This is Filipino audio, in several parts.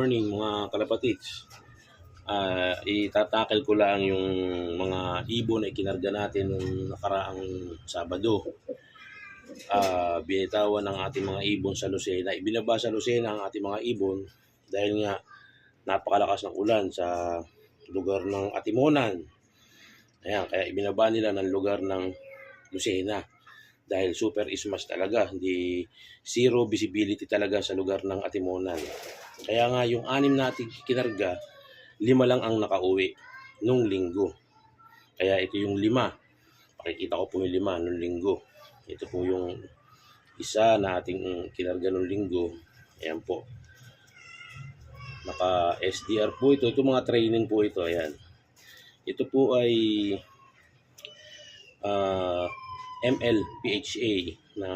morning mga kalapatids. Ah, itatakel ko lang yung mga ibon na ikinarga natin nung nakaraang Sabado. Ah, binitawan ng ating mga ibon sa Lucena. Ibinaba sa Lucena ang ating mga ibon dahil nga napakalakas ng ulan sa lugar ng Atimonan. Ayan, kaya ibinaba nila ng lugar ng Lucena dahil super ismas talaga, hindi zero visibility talaga sa lugar ng Atimonan. Kaya nga yung anim nating kinarga, lima lang ang nakauwi nung linggo. Kaya ito yung lima. Pakikita ko po yung lima nung linggo. Ito po yung isa na ating kinarga nung linggo. Ayan po. Naka SDR po ito. Ito mga training po ito. Ayan. Ito po ay ah, ML PHA na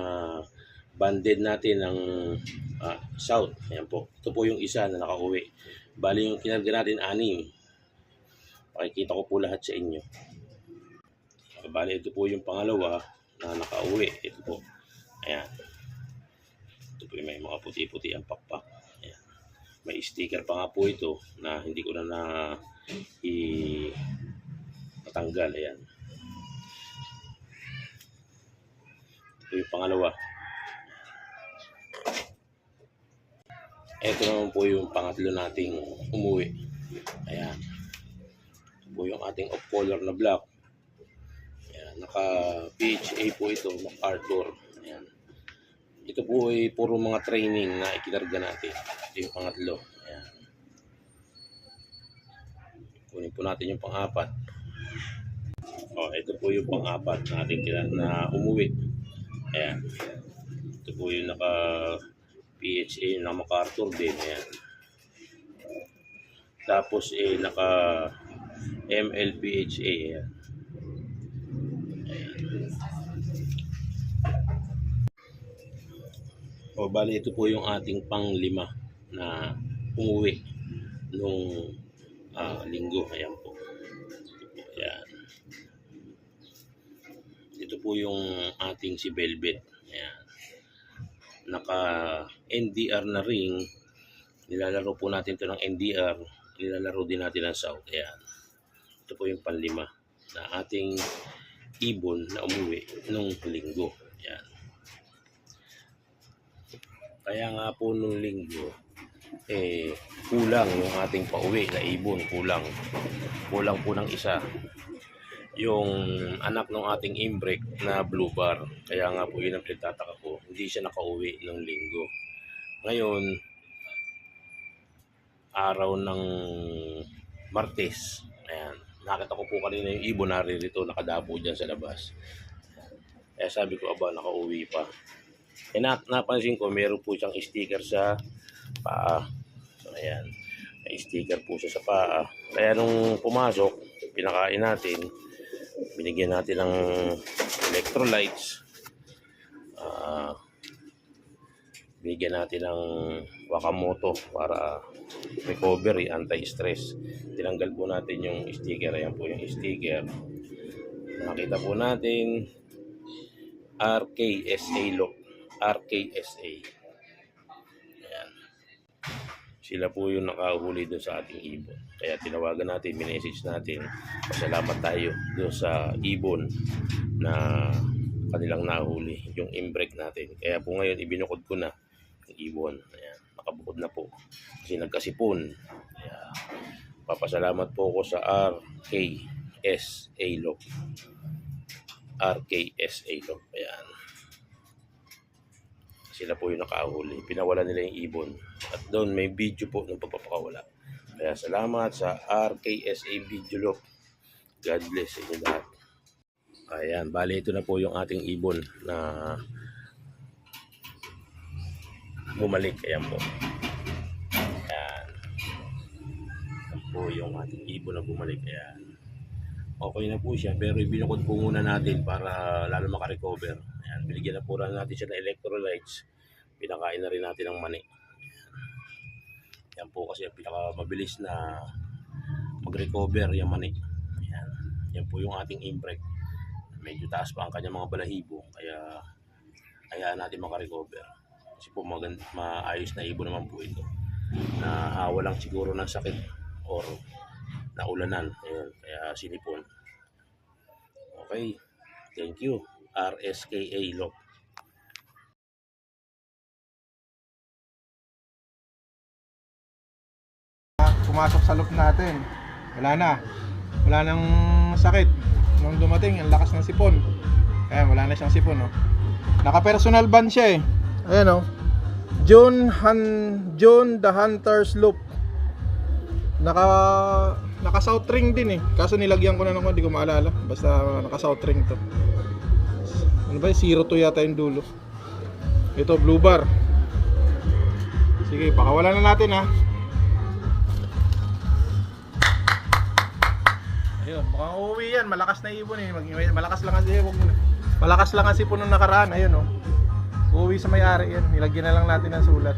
banded natin ng ah, South. Ayan po. Ito po yung isa na nakauwi. Bali yung kinarga natin anim. Pakikita ko po lahat sa inyo. Bali ito po yung pangalawa na nakauwi. Ito po. Ayan. Ito po yung may mga puti-puti ang pakpak. Ayan. May sticker pa nga po ito na hindi ko na na i natanggal. Ayan. Ito yung pangalawa. Ito naman po yung pangatlo nating umuwi. Ayan. Ito po yung ating off color na black. Ayan. Naka PHA po ito, MacArthur. Ayan. Ito po ay puro mga training na ikinarga natin. Ito yung pangatlo. Ayan. Kunin po natin yung pang-apat. Oh, ito po yung pang-apat na ating na umuwi. Ayan. Ito po yung naka PHA na MacArthur din. Ayan. Tapos eh naka MLPHA. Ayan. Ayan. O bali ito po yung ating panglima na umuwi nung ah, linggo. Ayan po. Ito po yung ating si Velvet. Ayan. Naka NDR na ring. Nilalaro po natin to ng NDR nilalaro din natin ng South. Ayan. Ito po yung panlima na ating ibon na umuwi nung linggo. Ayan. Kaya nga po nung linggo eh kulang yung ating pauwi na ibon. Kulang. Kulang po ng isa yung anak ng ating imbrek na blue bar. Kaya nga po yun ang pinagtataka ko. Hindi siya nakauwi ng linggo. Ngayon, araw ng Martes. Ayan. Nakita ko po kanina yung ibon naririto nakadapo dyan sa labas. Kaya sabi ko, aba, nakauwi pa. Eh, na, napansin ko, meron po siyang sticker sa paa. So, ayan. May sticker po siya sa paa. Kaya nung pumasok, pinakain natin, binigyan natin ng electrolytes. Ah binigyan natin ng wakamoto para recovery, anti-stress. Tinanggal po natin yung sticker. Ayan po yung sticker. Nakita po natin. RKSA look. RKSA sila po yung nakahuli doon sa ating ibon. Kaya tinawagan natin, minessage natin, pasalamat tayo doon sa ibon na kanilang nahuli, yung imbrek natin. Kaya po ngayon, ibinukod ko na yung ibon. Ayan, nakabukod na po. Kasi nagkasipon. Kaya, papasalamat po ako sa RKSA Lock. RKSA Lock. Ayan sila po yung nakahuli. Pinawala nila yung ibon. At doon may video po ng pagpapakawala. Kaya salamat sa RKSA Video Loop. God bless sa inyo lahat. Ayan, bali ito na po yung ating ibon na bumalik. Ayan po. Ayan. Ayan po yung ating ibon na bumalik. Ayan. Okay na po siya pero ibinukod po muna natin para lalo makarecover. Ayan, binigyan na po natin siya ng electrolytes. Pinakain na rin natin ng mani. Yan po kasi ang pinakamabilis na mag-recover yung mani. Ayan. Yan po yung ating imbrek. Medyo taas pa ang kanyang mga balahibo. Kaya hayaan natin makarecover. Kasi po maganda, maayos na ibon naman po ito. na hawa lang siguro ng sakit or naulanan. Ayun, kaya sinipon. Okay. Thank you. RSKA Lock. pumasok sa loop natin. Wala na. Wala nang sakit. Nung dumating, ang lakas ng sipon. Ayan, wala na siyang sipon, no. Naka-personal ban siya eh. Ayan, oh. John Han John the Hunter's Loop. Naka naka south ring din eh. Kaso nilagyan ko na ng hindi ko maalala. Basta naka south ring to. Ano ba? 02 yata yung dulo. Ito blue bar. Sige, pakawalan na natin ha. Ayun, mukhang uuwi yan. Malakas na ibon eh. Malakas lang kasi, wag mo na. Malakas lang kasi po nung nakaraan. Ayun oh. Uuwi sa may-ari yan. Nilagyan na lang natin ng sulat.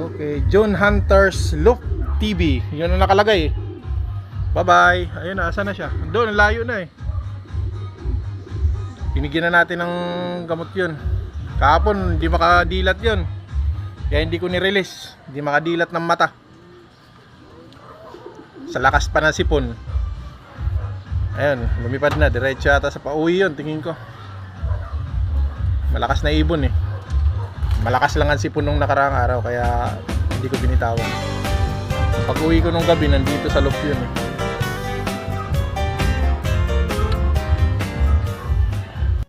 Okay, John Hunter's Look TV. Yun ang nakalagay. Bye-bye. Ayun na, asa na siya? Doon, layo na eh. Binigyan na natin ng gamot yun. Kahapon, hindi makadilat yun. Kaya hindi ko ni-release. Hindi makadilat ng mata sa lakas pa ng sipon ayun lumipad na diretso ata sa pauwi yun tingin ko malakas na ibon eh malakas lang ang sipon nung nakaraang araw kaya hindi ko binitawan pag uwi ko nung gabi nandito sa loop yun eh